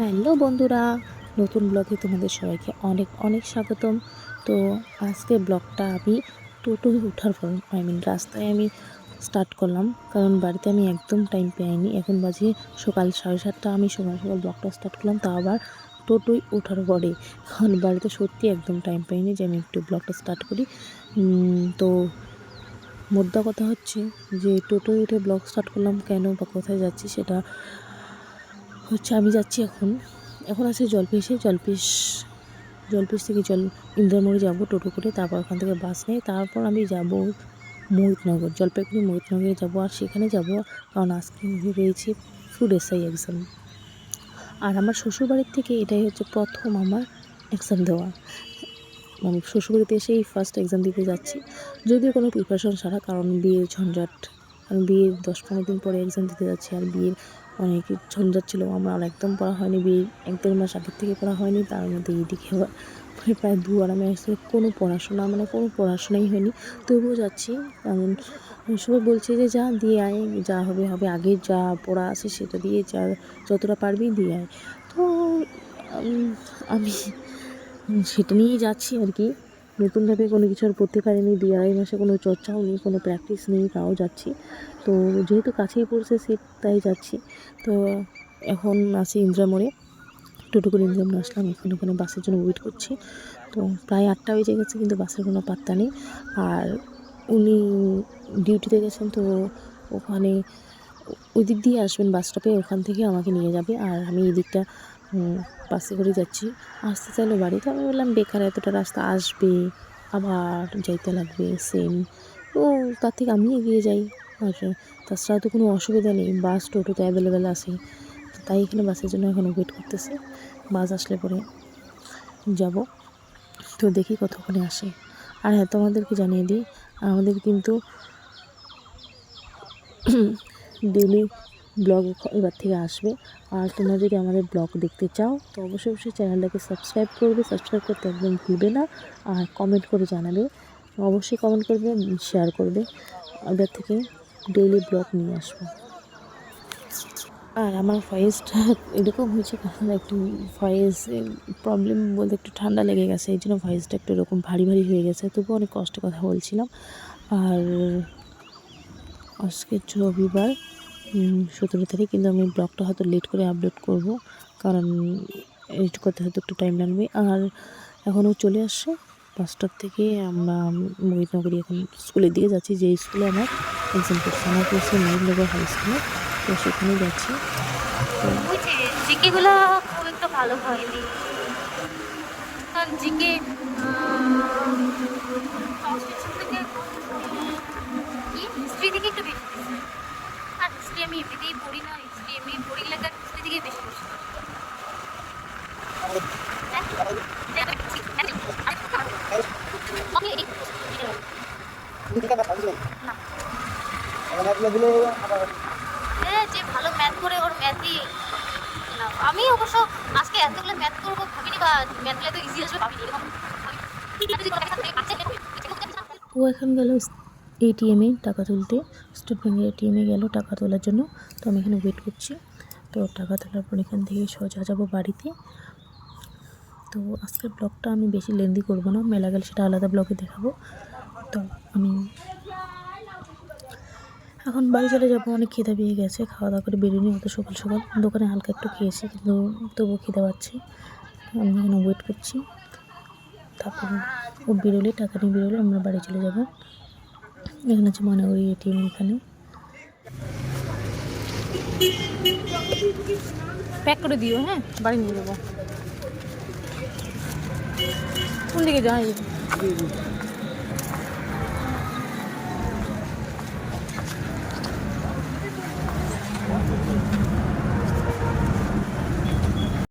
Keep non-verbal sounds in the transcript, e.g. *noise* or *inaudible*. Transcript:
Hello বন্ধুরা, নতুন ব্লগে তোমাদের সবাইকে অনেক অনেক স্বাগতম। তো আজকে ব্লগটা আমি টোটোয় ওঠার পর আই মিন রাস্তায় আমি স্টার্ট করলাম, কারণ বাড়িতে আমি একদম টাইম পাইনি। এখন বাজে সকাল সাড়ে সাতটা, আমি সকাল সকাল ব্লগটা স্টার্ট করলাম, তা আবার টোটোয় ওঠার পরে। কারণ বাড়িতে সত্যি একদম টাইম পাইনি যে আমি একটু ব্লগটা স্টার্ট করি। তো মোদ্দা কথা হচ্ছে যে টোটোয় উঠে ব্লগ স্টার্ট করলাম কেন বা কোথায় যাচ্ছি সেটা হচ্ছে আমি যাচ্ছি এখন। এখন আছে জলপিসে, জলপিস জলপিস থেকে জল ইন্দ্রামোড়ে যাব টোটো করে, তারপর ওখান থেকে বাস নেই তারপর আমি যাব মোহিতনগর, জলপাইগুড়ি মোহিতনগরে যাব। আর সেখানে যাব কারণ আজকে রয়েছে ফুড এসআই এক্সাম আর আমার শ্বশুরবাড়ির থেকে এটাই হচ্ছে প্রথম আমার এক্সাম দেওয়া। মানে শ্বশুরবাড়িতে এসেই ফার্স্ট এক্সাম দিতে যাচ্ছি। যদিও কোনো প্রিপারেশন ছাড়া, কারণ বিয়ের ঝঞ্ঝাট, কারণ বিয়ের দশ পনেরো দিন পরে এক্সাম দিতে যাচ্ছি, আর বিয়ের অনেক ঝঞ্ঝাট ছিল, আমার একদম পড়া হয়নি, বিয়ে এক দেড় মাস আগের থেকে পড়া হয়নি, তার মধ্যে এদিকে আবার প্রায় দু আড়াই থেকে কোনো পড়াশোনা মানে কোনো পড়াশোনাই হয়নি। তবুও যাচ্ছি, কারণ সবাই বলছে যে যা দিয়ে আয়, যা হবে হবে, আগে যা পড়া আছে সেটা দিয়ে যা, যতটা পারবি দিয়ে আয়। তো আমি সেটা নিয়েই যাচ্ছি আর কি। নতুনভাবে কোনো কিছু আর পড়তে পারিনি দু আড়াই মাসে কোনো চর্চাও নেই, কোনো প্র্যাকটিস নেই, তাও যাচ্ছি। তো যেহেতু কাছেই পড়ছে সে তাই যাচ্ছি। তো এখন আছি ইন্দ্রামোড়ে। টোটো করে ইন্দ্রামোড়ে আসলাম, এখন ওখানে বাসের জন্য ওয়েট করছি। তো প্রায় আটটা বেজে গেছে কিন্তু বাসের কোনো পাত্তা নেই। আর উনি ডিউটিতে গেছেন তো ওখানে ওই দিক দিয়ে আসবেন বাস স্টপে ওখান থেকে আমাকে নিয়ে যাবে। আর আমি এই দিকটা বাসে করে যাচ্ছি। আসতে চাইলো বাড়িতে আমি বললাম, বেকার, এতটা রাস্তা আসবে, আবার যাইতে লাগবে সেম তো তার থেকে আমি এগিয়ে যাই। আর তাছাড়া তো কোনো অসুবিধা নেই, বাস, টোটো তো অ্যাভেলেবেল আছে। তাই এখানে বাসের জন্য এখন ওয়েট করতেছে। বাস আসলে পরে যাব। তো দেখি কতক্ষণে আসে। আর হ্যাঁ তোমাদেরকে জানিয়ে দিই, আমাদের কিন্তু *clears throat* ডেলি ব্লগ এবার থেকে আসবে। আর তোমরা যদি আমাদের ব্লগ দেখতে চাও, তো অবশ্যই অবশ্যই চ্যানেলটাকে সাবস্ক্রাইব করবে। সাবস্ক্রাইব করতে একদম ভুলবে না। আর কমেন্ট করে জানাবে। অবশ্যই কমেন্ট করবে শেয়ার করবে। এবার থেকে ডেইলি ব্লগ নিয়ে আসব। আর আমার ভয়েসটা এরকম হয়েছে কারণ একটু ভয়েস প্রবলেম বলতে একটু ঠান্ডা লেগে গেছে। এই জন্য ভয়েসটা একটু এরকম ভারী ভারী হয়ে গেছে। তবুও অনেক কষ্টে কথা বলছিলাম। আর আজকে রবিবার সতেরো তারিখ, কিন্তু আমি ব্লগটা হয়তো লেট করে আপলোড করব, কারণ এডিট করতে হয়তো একটু টাইম লাগবে। আর এখনও চলে আসছে, পাঁচটার থেকে আমরা মহিতনগরী এখন স্কুলের দিকে যাচ্ছি যে স্কুলে আমার এক্সাম করছে। আমার করছে মহিতনগর হাই স্কুলে তো সেখানে যাচ্ছি। ভালো হয়নি। জিকে কি হিস্ট্রি থেকে একটু বেশি দিচ্ছে আর হিস্ট্রি আমি এমনিতেই পড়ি না হিস্ট্রি এমনি পড়ি লেখা হিস্ট্রি থেকে বেশি পড়ছি হ্যাঁ যে ভালো ম্যাথ করে ওর আমি অবশ্য আজকে এতগুলো ম্যাথ করব ভাবিনি বা ইজি আসবে ভাবিনি ও এখন গেল এটিএমে টাকা তুলতে। স্টেট ব্যাঙ্কের এটিএমে গেল টাকা তোলার জন্য। তো আমি এখানে ওয়েট করছি। তো টাকা তোলার পর এখান থেকে সোজা যাব বাড়িতে। তো আজকের ব্লগটা আমি বেশি লেন্দি করব না। মেলা গেলে সেটা আলাদা ব্লগে দেখাবো। তো আমি এখন বাড়ি চলে যাব, অনেক খিদে পেয়ে গেছে, খাওয়া দাওয়া করে বেরোনি অত সকাল সকাল। দোকানে হালকা একটু খেয়েছি, কিন্তু তবুও খিদে পাচ্ছি। আমি এখানে ওয়েট করছি। তারপর ও বেরোলে, টাকা নিয়ে বেরোলে, আমরা বাড়ি চলে যাব। এখানে হচ্ছে মনাগরি এটিএম এখানে। প্যাক করে দিও হ্যাঁ? বাড়ি নিয়ে যাব। কোন দিকে যাই